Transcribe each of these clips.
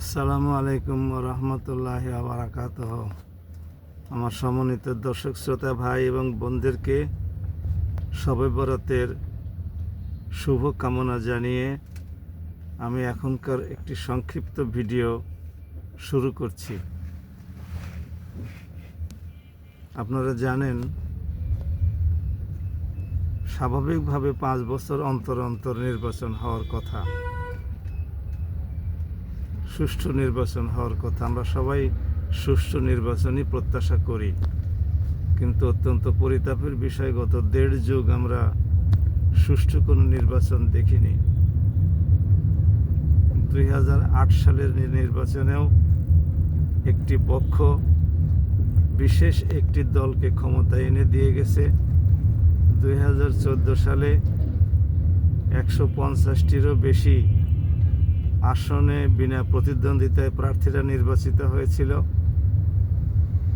আসসালামু আলাইকুম রহমতুল্লাহ আবরাকাত আমার সমন্বিত দর্শক, শ্রোতা, ভাই এবং বোনদেরকে সবে বরাতের শুভ কামনা জানিয়ে আমি এখনকার একটি সংক্ষিপ্ত ভিডিও শুরু করছি। আপনারা জানেন, স্বাভাবিকভাবে পাঁচ বছর অন্তর অন্তর নির্বাচন হওয়ার কথা। সুষ্ঠু নির্বাচন হওয়ার কথা। আমরা সবাই সুষ্ঠু নির্বাচনই প্রত্যাশা করি। কিন্তু অত্যন্ত পরিতাপের বিষয়, গত দেড় যুগ আমরা সুষ্ঠু কোনো নির্বাচন দেখিনি। দুই হাজার আট সালের নির্বাচনেও একটি পক্ষ বিশেষ একটি দলকে ক্ষমতা এনে দিয়ে গেছে। দুই হাজার চোদ্দ সালে একশো পঞ্চাশটিরও বেশি আসনে বিনা প্রতিদ্বন্দ্বিতায় প্রার্থীরা নির্বাচিত হয়েছিল।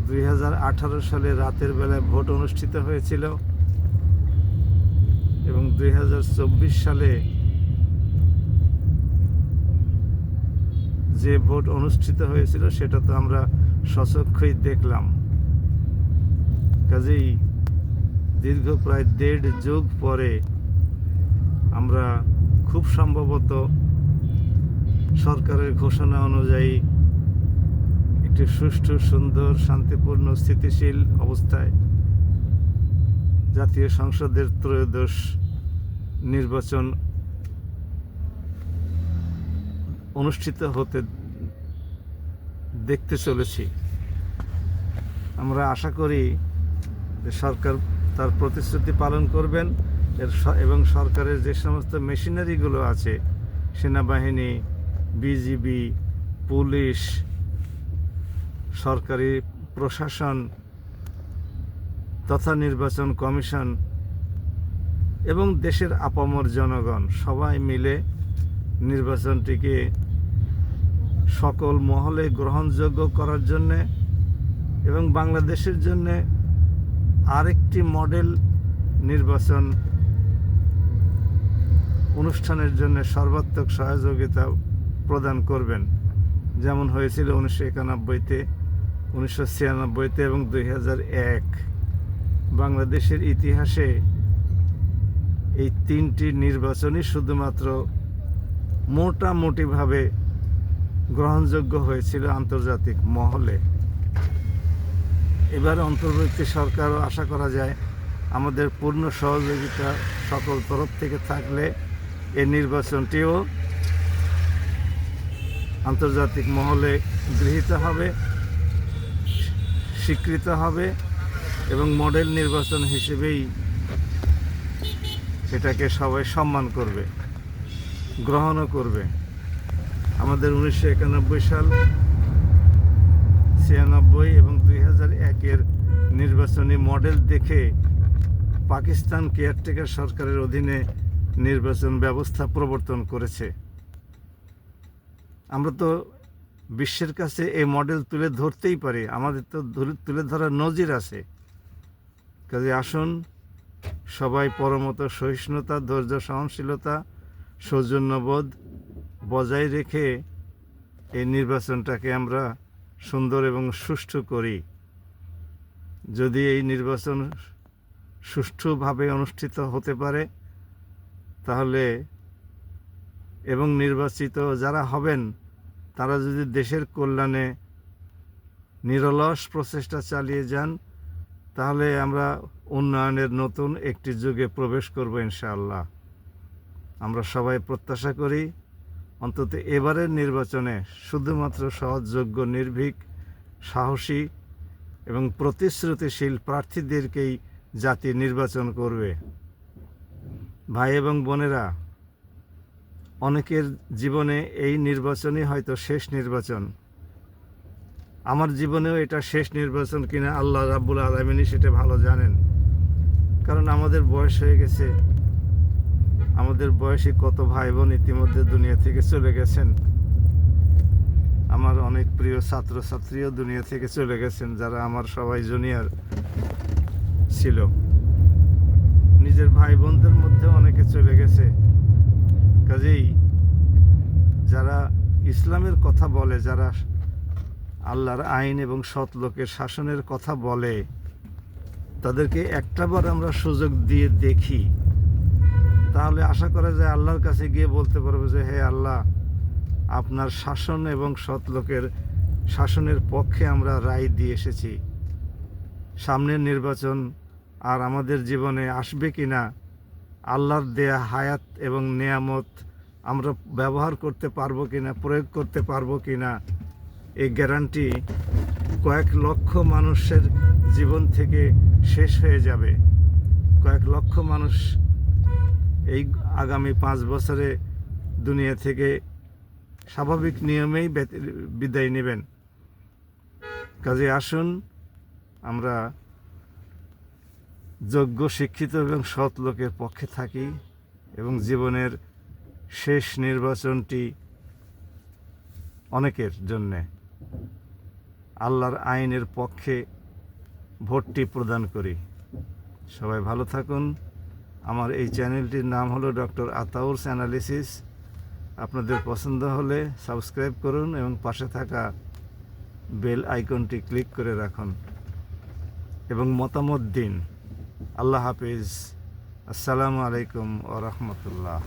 দুই হাজার আঠারো সালে রাতের বেলায় ভোট অনুষ্ঠিত হয়েছিল এবং দুই হাজার চব্বিশ সালে যে ভোট অনুষ্ঠিত হয়েছিল সেটা তো আমরা সচক্ষই দেখলাম। কাজেই দীর্ঘ প্রায় দেড় যুগ পরে আমরা খুব সম্ভবত সরকারের ঘোষণা অনুযায়ী একটি সুষ্ঠু, সুন্দর, শান্তিপূর্ণ, স্থিতিশীল অবস্থায় জাতীয় সংসদের ত্রয়োদশ নির্বাচন অনুষ্ঠিত হতে দেখতে চলেছি। আমরা আশা করি যে সরকার তার প্রতিশ্রুতি পালন করবেন। এর এবং সরকারের যে সমস্ত মেশিনারিগুলো আছে, সেনাবাহিনী বিজিবি, পুলিশ, সরকারি প্রশাসন তথা নির্বাচন কমিশন এবং দেশের আপামর জনগণ সবাই মিলে নির্বাচনটিকে সকল মহলে গ্রহণযোগ্য করার জন্যে এবং বাংলাদেশের জন্যে আরেকটি মডেল নির্বাচন অনুষ্ঠানের জন্য সর্বাত্মক সহযোগিতা প্রদান করবেন। যেমন হয়েছিল উনিশশো একানব্বইতে, উনিশশো ছিয়ানব্বইতে এবং দুই এক। বাংলাদেশের ইতিহাসে এই তিনটি নির্বাচনই শুধুমাত্র মোটামুটিভাবে গ্রহণযোগ্য হয়েছিল আন্তর্জাতিক মহলে। এবার অন্তর্বর্তী সরকারও আশা করা যায়, আমাদের পূর্ণ সহযোগিতা সকল তরফ থেকে থাকলে এই নির্বাচনটিও আন্তর্জাতিক মহলে গৃহীত হবে, স্বীকৃত হবে এবং মডেল নির্বাচন হিসেবেই এটাকে সবাই সম্মান করবে, গ্রহণও করবে। আমাদের উনিশশো একানব্বই সাল, ছিয়ানব্বই এবং দুই হাজার একের নির্বাচনী মডেল দেখে পাকিস্তান কেয়ারটেকার সরকারের অধীনে নির্বাচন ব্যবস্থা প্রবর্তন করেছে। আমরা তো বিশ্বের কাছে এই মডেল তুলে ধরতেই পারি। আমাদের তো তুলে ধরার নজির আছে। কাজে আসুন, সবাই পরমত সহিষ্ণুতা, ধৈর্য, সহনশীলতা, সৌজন্যবোধ বজায় রেখে এই নির্বাচনটাকে আমরা সুন্দর এবং সুষ্ঠু করি। যদি এই নির্বাচন সুষ্ঠুভাবে অনুষ্ঠিত হতে পারে, তাহলে এবং নির্বাচিত যারা হবেন তারা যদি দেশের কল্যাণে নিরলস প্রচেষ্টা চালিয়ে যান, তাহলে আমরা উন্নয়নের নতুন একটি যুগে প্রবেশ করব ইনশাআল্লাহ। আমরা সবাই প্রত্যাশা করি, অন্তত এবারের নির্বাচনে শুধুমাত্র সহজযোগ্য, নির্ভীক, সাহসী এবং প্রতিশ্রুতিশীল প্রার্থীদেরকেই জাতি নির্বাচন করবে। ভাই এবং বোনেরা অনেকের জীবনে এই নির্বাচনই হয়তো শেষ নির্বাচন। আমার জীবনেও এটা শেষ নির্বাচন কিনা আল্লাহ রাব্বুল আলমিনই সেটা ভালো জানেন। কারণ আমাদের বয়স হয়ে গেছে। আমাদের বয়সী কত ভাই বোন ইতিমধ্যে দুনিয়া থেকে চলে গেছেন। আমার অনেক প্রিয় ছাত্রছাত্রীও দুনিয়া থেকে চলে গেছেন, যারা আমার সবাই জুনিয়র ছিল। নিজের ভাই বোনদের মধ্যে অনেকে চলে গেছে। কাজেই যারা ইসলামের কথা বলে, যারা আল্লাহর আইন এবং সৎ লোকের শাসনের কথা বলে, তাদেরকে একটাবার আমরা সুযোগ দিয়ে দেখি। তাহলে আশা করা যায় আল্লাহর কাছে গিয়ে বলতে পারব যে, হে আল্লাহ, আপনার শাসন এবং সৎ লোকের শাসনের পক্ষে আমরা রায় দিয়ে এসেছি। সামনের নির্বাচন আর আমাদের জীবনে আসবে কি না আল্লাহর দেয়া হায়াত এবং নেয়ামত আমরা ব্যবহার করতে পারব কি না প্রয়োগ করতে পারব কি না এই গ্যারান্টি কয়েক লক্ষ মানুষের জীবন থেকে শেষ হয়ে যাবে। কয়েক লক্ষ মানুষ এই আগামী পাঁচ বছরে দুনিয়া থেকে স্বাভাবিক নিয়মেই বিদায় নেবেন। কাজে আসুন, আমরা যোগ্য, শিক্ষিত এবং সৎ লোকের পক্ষে থাকি এবং জীবনের শেষ নির্বাচনটি অনেকের জন্যে আল্লাহর আইনের পক্ষে ভোটটি প্রদান করি। সবাই ভালো থাকুন। আমার এই চ্যানেলটির নাম হলো ডক্টর আতাউরস অ্যানালিসিস। আপনাদের পছন্দ হলে সাবস্ক্রাইব করুন এবং পাশে থাকা বেল আইকনটি ক্লিক করে রাখুন। এবং মতামত দিন। আল্লাহ হাফিজ। আসসালামু আলাইকুম ও রহমতুল্লাহ।